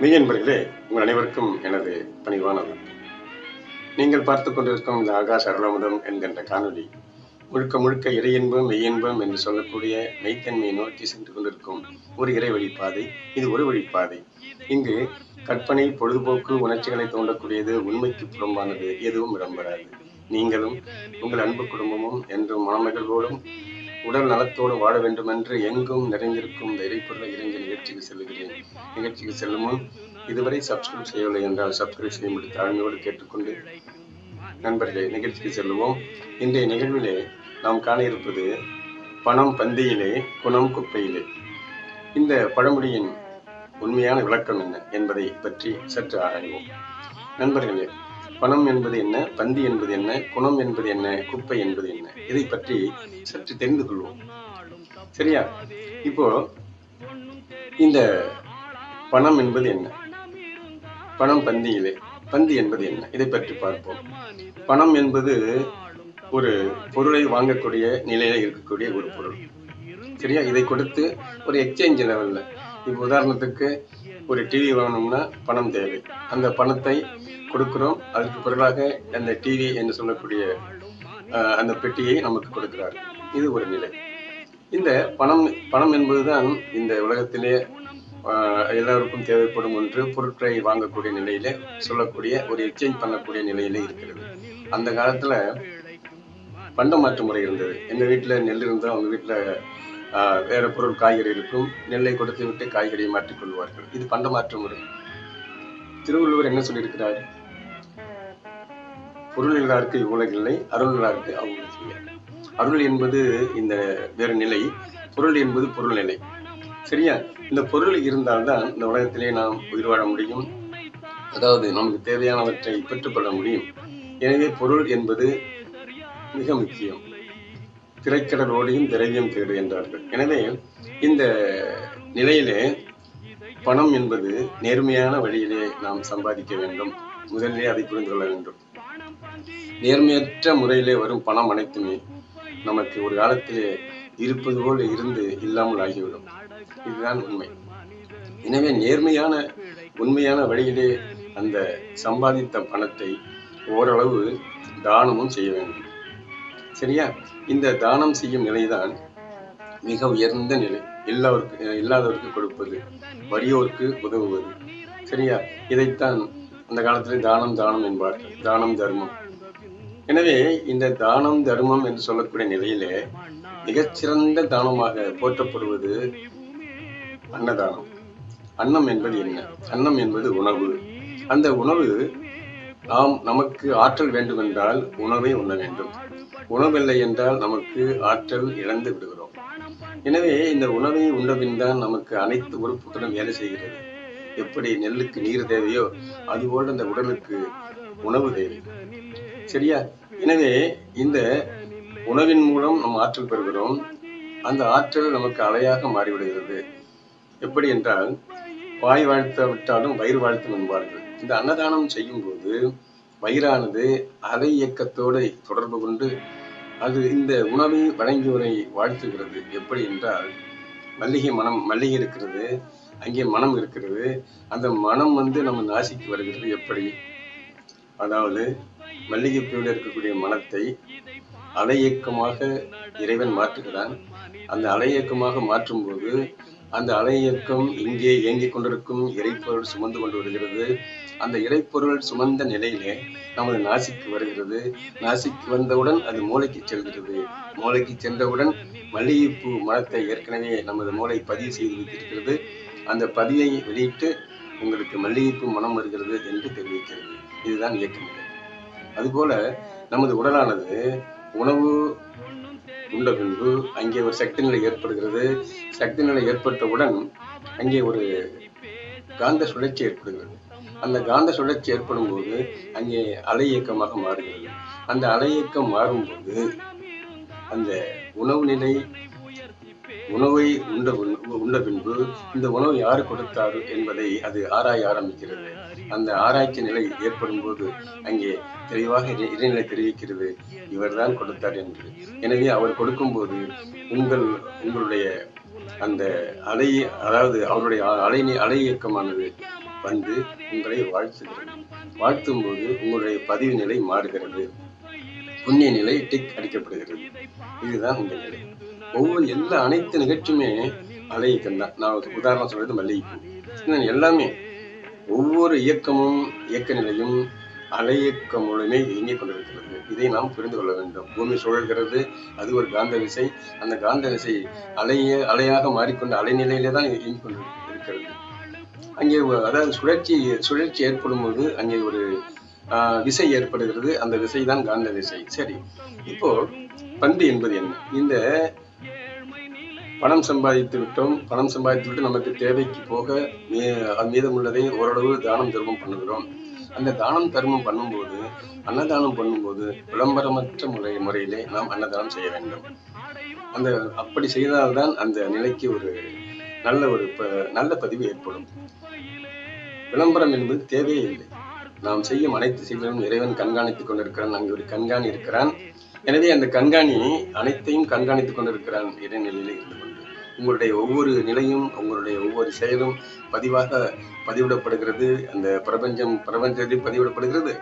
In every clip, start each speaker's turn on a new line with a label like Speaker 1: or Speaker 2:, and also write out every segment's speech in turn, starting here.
Speaker 1: மெய்யன்பர்களே உங்கள் அனைவருக்கும் எனது பணிவான நீங்கள் பார்த்துக் கொண்டிருக்கும் இந்த ஆகாஷ் அருளமுதம் என்கின்ற காணொளி முழுக்க முழுக்க இறையின்பம் மெய்யின்பம் என்று சொல்லக்கூடிய மெய்த்தன்மையை நோக்கி சென்று கொண்டிருக்கும் ஒரு இறை வழிப்பாதை இது ஒரு வழிப்பாதை. இங்கு கற்பனை பொழுதுபோக்கு உணர்ச்சிகளை தோண்டக்கூடியது உண்மைக்கு புறம்பானது எதுவும் இடம்பெறாது. நீங்களும் உங்கள் அன்பு குடும்பமும் என்றும் மனமகிழ்வோடும் உடல் நலத்தோடு வாழ வேண்டும் என்று எங்கும் நிறைந்திருக்கும் இந்த இறைப்பொருளை இறைஞ்ச நிகழ்ச்சிக்கு செல்கிறேன் நிகழ்ச்சிக்கு செல்லும் முன் இதுவரை சப்ஸ்கிரைப் செய்யவில்லை என்றால் சப்ஸ்கிரைப் செய்யும்படி தாழ்மையோடு கேட்டுக்கொண்டு நண்பர்களே நிகழ்ச்சிக்கு செல்லுவோம். இன்றைய நிகழ்விலே நாம் காண இருப்பது பணம் பந்தியிலே குணம் குப்பையிலே. இந்த பழமொழியின் உண்மையான விளக்கம் என்ன என்பதை பற்றி சற்று ஆராய்வோம். நண்பர்களே பணம் என்பது என்ன? பந்தி என்பது என்ன? குணம் என்பது என்ன? குப்பை என்பது என்ன? இதை பற்றி சற்று தெரிந்து கொள்வோம். சரியா? இப்போ இந்த பணம் என்பது என்ன? பணம் பந்தியிலே. பந்தி என்பது என்ன? இதை பற்றி பார்ப்போம். பணம் என்பது ஒரு பொருளை வாங்கக்கூடிய நிலையில இருக்கக்கூடிய ஒரு பொருள். சரியா? இதை கொடுத்து ஒரு எக்ஸ்சேஞ்ச் லெவலில் இப்போ உதாரணத்துக்கு ஒரு டிவி வாங்கணும்னா பணம் தேவை. அந்த பணத்தை கொடுக்குறோம். அதுக்கு பிறகாக அந்த டிவி என்று சொல்லக்கூடிய அந்த பெட்டியை நமக்கு கொடுக்கிறார். இது ஒரு நிலை. இந்த பணம் பணம் என்பதுதான் இந்த உலகத்திலே எல்லோருக்கும் எல்லாருக்கும் தேவைப்படும் ஒன்று. பொருட்களை வாங்கக்கூடிய நிலையில சொல்லக்கூடிய ஒரு எக்ஸ்சேஞ்ச் பண்ணக்கூடிய நிலையில இருக்கிறது. அந்த காலத்துல பண்ட மாற்று முறை இருந்தது. எங்க வீட்டுல நெல் இருந்தால் அவங்க வீட்டுல வேற பொருள் காய்கறி இருக்கும். நெல்லை கொடுத்து விட்டு காய்கறியை மாற்றிக் கொள்வார்கள். இது பண்ட மாற்று முறை. திருவள்ளுவர் என்ன சொல்லியிருக்கிறார்? பொருள் உலகில்லை இவ்வுலகு இல்லை. அருள் அருள் என்பது இந்த வேறு நிலை பொருள் என்பது பொருள் நிலை. சரியா? இந்த பொருள் இருந்தால்தான் இந்த உலகத்திலே நாம் உயிர் வாழ முடியும். அதாவது நமக்கு தேவையானவற்றை பெற்றுக்கொள்ள முடியும். எனவே பொருள் என்பது மிக முக்கியம். திரைக்கடலோடையும் திரவியம் தேடு என்றார்கள். எனவே இந்த நிலையிலே பணம் என்பது நேர்மையான வழியிலே நாம் சம்பாதிக்க வேண்டும். முதலிலே அதை புரிந்து கொள்ள வேண்டும். நேர்மையற்ற முறையிலே வரும் பணம் அனைத்துமே நமக்கு ஒரு காலத்திலே இருப்பது போல் இருந்து இல்லாமல் ஆகிவிடும். இதுதான் உண்மை. எனவே நேர்மையான உண்மையான வழியிலே அந்த சம்பாதித்த பணத்தை ஓரளவு தானமும் செய்ய வேண்டும். சரியா? இந்த தானம் செய்யும் நிலைதான் மிக உயர்ந்த நிலை. எல்லாருக்கு இல்லாதவருக்கு கொடுப்பது வறியோருக்கு உதவுவது. சரியா? இதைத்தான் அந்த காலத்திலே தானம் தானம் என்பார்கள். தானம் தர்மம். எனவே இந்த தானம் தர்மம் என்று சொல்லக்கூடிய நிலையிலே மிகச்சிறந்த தானமாக போற்றப்படுவது அன்னதானம். அன்னம் என்பது என்ன? அன்னம் என்பது உணவு. அந்த உணவு நாம் நமக்கு ஆற்றல் வேண்டுமென்றால் உணவை உண்ண வேண்டும். உணவில்லை என்றால் நமக்கு ஆற்றல் இழந்து விடுகிறோம். எனவே இந்த உணவை உண்டபின் தான் நமக்கு அனைத்து உறுப்புகளும் வேலை செய்கிறது. எப்படி நெல்லுக்கு நீர் தேவையோ அதுபோல் அந்த உடலுக்கு உணவு தேவை. சரியா? எனவே இந்த உணவின் மூலம் நம் ஆற்றல் பெறுகிறோம். அந்த ஆற்றல் நமக்கு அலையாக மாறிவிடுகிறது. எப்படி என்றால் வாய் வாழ்த்த விட்டாலும் வயிறு வாழ்த்தும் என்பார்கள். இந்த அன்னதானம் செய்யும் போது வயிறானது அலை இயக்கத்தோடு தொடர்பு கொண்டு அது இந்த உணவை வழங்கியவரை வாழ்த்துகிறது. எப்படி என்றால் மல்லிகை மனம் மல்லிகை இருக்கிறது அங்கே மனம் இருக்கிறது. அந்த மனம் வந்து நம்ம நாசிக்கு வருகிறது. எப்படி? அதாவது மல்லிகைப்பூவில் இருக்கக்கூடிய மனத்தை அலையக்கமாக இறைவன் மாற்றுகிறான். அந்த அலையக்கமாக மாற்றும் போது அந்த அலையக்கம் இங்கே இயங்கிக் கொண்டிருக்கும் இறைப்பொருள் சுமந்து கொண்டு வருகிறது. அந்த இறைப்பொருள் சுமந்த நிலையிலே நமது நாசிக்கு வருகிறது. நாசிக்கு வந்தவுடன் அது மூளைக்கு செல்கிறது. மூளைக்கு சென்றவுடன் மல்லிகைப்பூ மனத்தை ஏற்கனவே நமது மூளை பதிவு செய்து வைத்திருக்கிறது. அந்த பதிவை வெளியிட்டு உங்களுக்கு மல்லிகைப்பூ மனம் வருகிறது என்று தெரிவிக்கிறது. இதுதான் இயக்கம். நிலை அதுபோல நமது உடலானது உணவு உண்ட பின்பு அங்கே ஒரு சக்தி நிலை ஏற்படுகிறது. சக்தி நிலை ஏற்பட்டவுடன் அங்கே ஒரு காந்த சுழற்சி ஏற்படுகிறது. அந்த காந்த சுழற்சி ஏற்படும் போது அங்கே அலை இயக்கமாக மாறுகிறது. அந்த அலை இயக்கம் மாறும்போது அந்த உணவு நிலை உணவை உண்ட உண்ட பின்பு இந்த உணவு யார் கொடுத்தார் என்பதை அது ஆராய ஆரம்பிக்கிறது. அந்த ஆராய்ச்சி நிலை ஏற்படும் போது அங்கே தெளிவாக இறை- இறைநிலை தெரிவிக்கிறது. இவர்தான் கொடுத்தார் என்று. எனவே அவர் கொடுக்கும்போது உங்கள் உங்களுடைய அந்த அலை அதாவது அவருடைய அலை அலை இயக்கமானது வந்து உங்களை வாழ்த்துகிறது. வாழ்த்தும் போது உங்களுடைய பதிவு நிலை மாறுகிறது. புண்ணிய நிலை டிக் அடிக்கப்படுகிறது. இதுதான் உங்கள் நிலை. ஒவ்வொரு எல்லா அனைத்து நிகழ்ச்சியுமே அலையிக்கம் தான் நான் ஒரு உதாரணம் சொல்றது மல்லிகைப்பூ. எல்லாமே ஒவ்வொரு இயக்கமும் இயக்க நிலையும் அலையியக்க மூலமே இயங்கிக் கொண்டிருக்கிறது. இதை நாம் புரிந்து கொள்ள வேண்டும். பூமி சுழல்கிறது அது ஒரு காந்த விசை. அந்த காந்த விசை அலைய அலையாக மாறிக்கொண்ட அலைநிலையிலே தான் இயங்கிக் கொண்டு இருக்கிறது அங்கே அதாவது சுழற்சி சுழற்சி ஏற்படும் போது அங்கே ஒரு விசை ஏற்படுகிறது. அந்த விசை தான் காந்த விசை. சரி. இப்போ பண்பு என்பது என்ன? இந்த பணம் சம்பாதித்து விட்டோம். பணம் சம்பாதித்து விட்டு நமக்கு தேவைக்கு போக மீ- அது மீதமுள்ளதை ஓரளவு தானம் தர்மம் பண்ணுகிறோம். அந்த தானம் தர்மம் பண்ணும்போது அன்னதானம் பண்ணும்போது விளம்பரமற்ற முறை முறையிலே நாம் அன்னதானம் செய்ய வேண்டும். அந்த அப்படி செய்தால்தான் அந்த நிலைக்கு ஒரு நல்ல ஒரு ப- நல்ல பதிவு ஏற்படும். விளம்பரம் என்பது தேவையே இல்லை. நாம் செய்யும் அனைத்து செயல்களும் இறைவன் கண்காணித்துக் கொண்டிருக்கிறான். அங்கு ஒரு கண்காணி இருக்கிறான். எனவே அந்த கண்காணி அனைத்தையும் கண்காணித்துக் கொண்டிருக்கிறான் இடைநிலையில் இருந்து கொண்டு உங்களுடைய ஒவ்வொரு நிலையும் உங்களுடைய ஒவ்வொரு செயலும் பதிவாக பதிவிடப்படுகிறது. அந்த பிரபஞ்சம் பிரபஞ்சத்திலும் பதிவிடப்படுகிறது.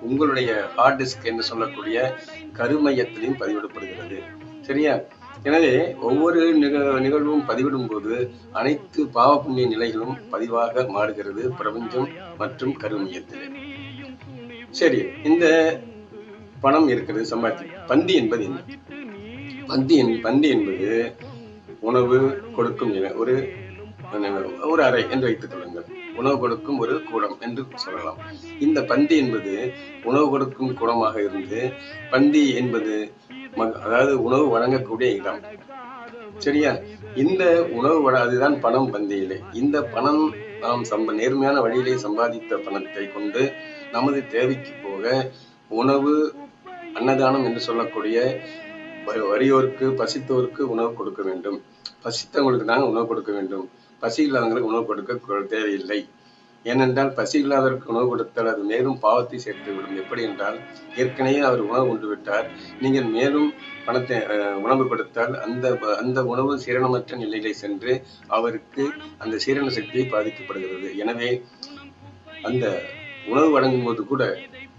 Speaker 1: உங்களுடைய ஹார்ட் டிஸ்க் என்று சொல்லக்கூடிய கருமையத்திலையும் பதிவிடப்படுகிறது. சரியா? எனவே ஒவ்வொரு நிக நிகழ்வும் பதிவிடும் போது அனைத்து பாவ புண்ணிய நிலைகளும் பதிவாக மாறுகிறது. பிரபஞ்சம் மற்றும் கருமையத்தில். சரி இந்த பணம் இருக்கிறது சம்பாதி பந்தி என்பது என்ன? பந்தி என் பந்தி என்பது உணவு கொடுக்கும் ஒரு ஒரு அறை என்று வைத்துக் கொள்ளுங்கள். உணவு கொடுக்கும் ஒரு கூடம் என்று சொல்லலாம். இந்த பந்தி என்பது உணவு கொடுக்கும் கூடமாக இருந்து பந்தி என்பது ம- அதாவது உணவு வழங்கக்கூடிய இடம். சரியா? இந்த உணவு அதுதான் பணம் பந்தியிலே. இந்த பணம் நாம் சம்ப நேர்மையான வழியிலே சம்பாதித்த பணத்தை கொண்டு நமது தேவைக்கு போக உணவு அன்னதானம் என்று சொல்லக்கூடிய வறியோருக்கு பசித்தோருக்கு உணவு கொடுக்க வேண்டும். பசித்தவங்களுக்கு தாங்க உணவு கொடுக்க வேண்டும். பசி இல்லாதவங்களுக்கு உணவு கொடுக்க தேவையில்லை. ஏனென்றால் பசி இல்லாதவருக்கு உணவு கொடுத்தால் அது மேலும் பாவத்தை சேர்த்துவிடும். எப்படி என்றால் ஏற்கனவே அவர் உணவு உண்டு விட்டார். நீங்கள் மேலும் பணத்தை உணவு கொடுத்தால் அந்த அந்த உணவு சீரணமற்ற நிலையிலே சென்று அவருக்கு அந்த சீரண சக்தி பாதிக்கப்படுகிறது. எனவே அந்த உணவு வழங்கும் போது கூட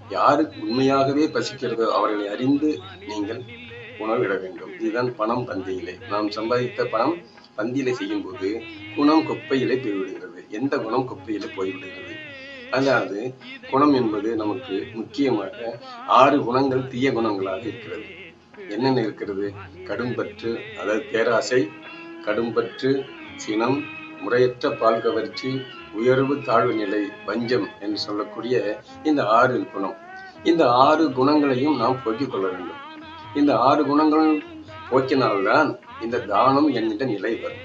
Speaker 1: யாருக்கு உண்மையாகவே பசிக்கிறதோ அவர்களை அறிந்து நீங்கள் உணவிட வேண்டும். இதுதான் பணம் பந்தியிலே. நாம் சம்பாதித்த பணம் பந்தியிலே செய்யும் போது குணம் குப்பையிலே போய்விடுகிறது. எந்த குணம் குப்பையிலே போய்விடுகிறது? அதாவது குணம் என்பது நமக்கு முக்கியமாக ஆறு குணங்கள் தீய குணங்களாக இருக்கிறது. என்னென்ன இருக்கிறது? கடும்பற்று அதாவது பேராசை கடும்பற்று சினம் முறையற்ற பால் கவர்ச்சி உயர்வு தாழ்வு நிலை வஞ்சம் என்று சொல்லக்கூடிய இந்த ஆறு குணம். இந்த ஆறு குணங்களையும் நாம் போக்கிக் கொள்ள வேண்டும். இந்த ஆறு குணங்கள் போக்கினால்தான் இந்த தானம் என்கின்ற நிலை வரும்.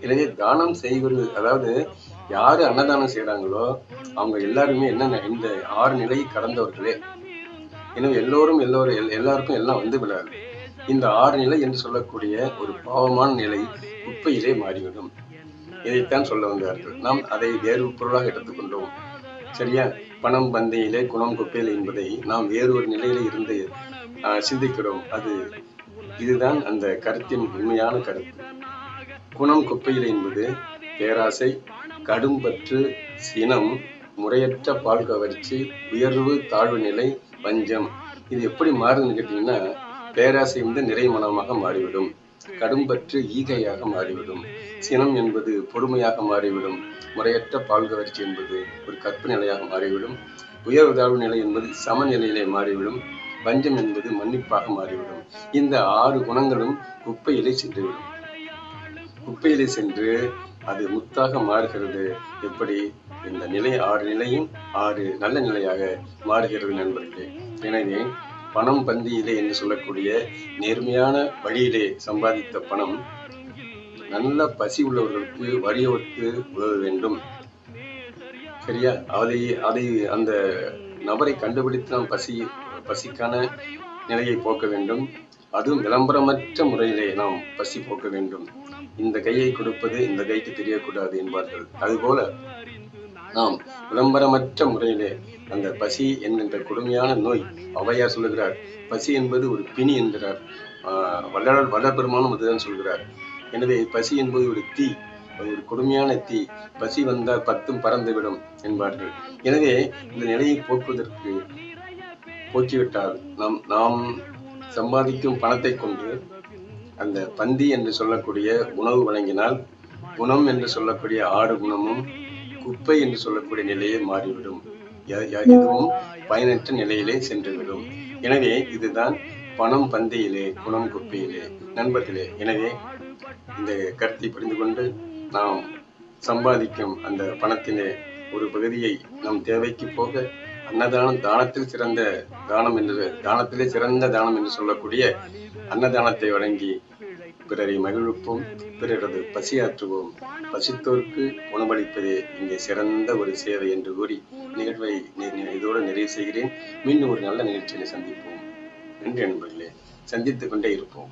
Speaker 1: எனவே தானம் செய்வது அதாவது யாரு அன்னதானம் செய்கிறாங்களோ அவங்க எல்லாருமே என்னென்ன இந்த ஆறு நிலையை கடந்தவர்களே. எனவே எல்லோரும் எல்லோரும் எல்- எல்லாருக்கும் எல்லாம் வந்து விடாது. இந்த ஆறு நிலை என்று சொல்லக்கூடிய ஒரு பாவமான நிலை குப்பையிலே மாறிவிடும். இதைத்தான் சொல்ல வந்தார்கள். நாம் அதை வேறு பொருளாக எடுத்துக்கொண்டோம். சரியா? பணம் பந்தையிலே குணம் குப்பையில் என்பதை நாம் வேறு ஒரு நிலையில இருந்து ஆஹ், சிந்திக்கிறோம். அது இதுதான் அந்த கருத்தின் உண்மையான கருத்து. குணம் குப்பையில் என்பது பேராசை கடும்பற்று சினம் முறையற்ற பால் கவர்ச்சி உயர்வு தாழ்வு நிலை பஞ்சம் இது எப்படி மாறுதுன்னு கேட்டீங்கன்னா பேராசை வந்து நிறைமனமாக மாறிவிடும். கடும்பற்று ஈகையாக மாறிவிடும். சினம் என்பது பொறுமையாக மாறிவிடும். முறையற்ற பால் கவர்ச்சி என்பது ஒரு கற்பு நிலையாக மாறிவிடும். உயர்வு தாழ்வு நிலை என்பது சமநிலையிலே மாறிவிடும். பஞ்சம் என்பது மன்னிப்பாக மாறிவிடும். இந்த ஆறு குணங்களும் குப்பையிலே சென்றுவிடும். குப்பையிலே சென்று அது முத்தாக மாறுகிறது. எப்படி? இந்த நிலை ஆறு நிலையும் ஆறு நல்ல நிலையாக மாறுகிறது நண்பர்களே. எனவே பணம் பந்தியிலே என்று சொல்லக்கூடிய நேர்மையான வழியிலே சம்பாதித்த பணம் நல்ல பசி உள்ளவர்களுக்கு வறியவருக்கு உதவ வேண்டும். சரியா? அதை அதை அந்த நபரை கண்டுபிடித்து நாம் பசி பசிக்கான நிலையை போக்க வேண்டும். அதுவும் விளம்பரமற்ற முறையிலே நாம் பசி போக்க வேண்டும். இந்த கையை கொடுப்பது இந்த கைக்கு தெரியக்கூடாது என்பார்கள். அதுபோல நாம் விளம்பரமற்ற முறையிலே அந்த பசி என்கின்ற கொடுமையான நோய் ஔவையார் சொல்லுகிறார். பசி என்பது ஒரு பிணி என்கிறார். ஆஹ் வள்ளலார் வள்ளல் பெருமானும் அதுதான் சொல்கிறார். எனவே பசி என்பது ஒரு தீ அது ஒரு கொடுமையான தீ. பசி வந்தால் பத்தும் பறந்துவிடும் என்பார்கள். எனவே இந்த நிலையை போக்குவதற்கு போக்கிவிட்டால் நாம் நாம் சம்பாதிக்கும் பணத்தை கொண்டு அந்த பந்தி என்று சொல்லக்கூடிய உணவு வழங்கினால் குணம் என்று சொல்லக்கூடிய ஆடு குணமும் குப்பை என்று சொல்லக்கூடிய நிலையே மாறிவிடும். எதுவும் பயனற்ற நிலையிலே சென்றுவிடும். எனவே இதுதான் பணம் பந்தியிலே குணம் குப்பையிலே நண்பர்களே. எனவே இந்த கருத்தை புரிந்து கொண்டு நாம் சம்பாதிக்கும் அந்த பணத்திலே ஒரு பகுதியை நம் தேவைக்கு போக அன்னதானம் தானத்தில் சிறந்த தானம் என்று தானத்திலே சிறந்த தானம் என்று சொல்லக்கூடிய அன்னதானத்தை வழங்கி பிறரை மகிழ்விப்போம் பிறரது பசியாற்றுவோம். பசித்தோர்க்கு உணவளிப்பதே இங்கே சிறந்த ஒரு சேவை என்று கூறி நிகழ்வை இதோடு நிறைவு செய்கிறேன். மீண்டும் ஒரு நல்ல நிகழ்ச்சியை சந்திப்போம். நன்றி நண்பர்களே. சந்தித்துக் கொண்டே இருப்போம்.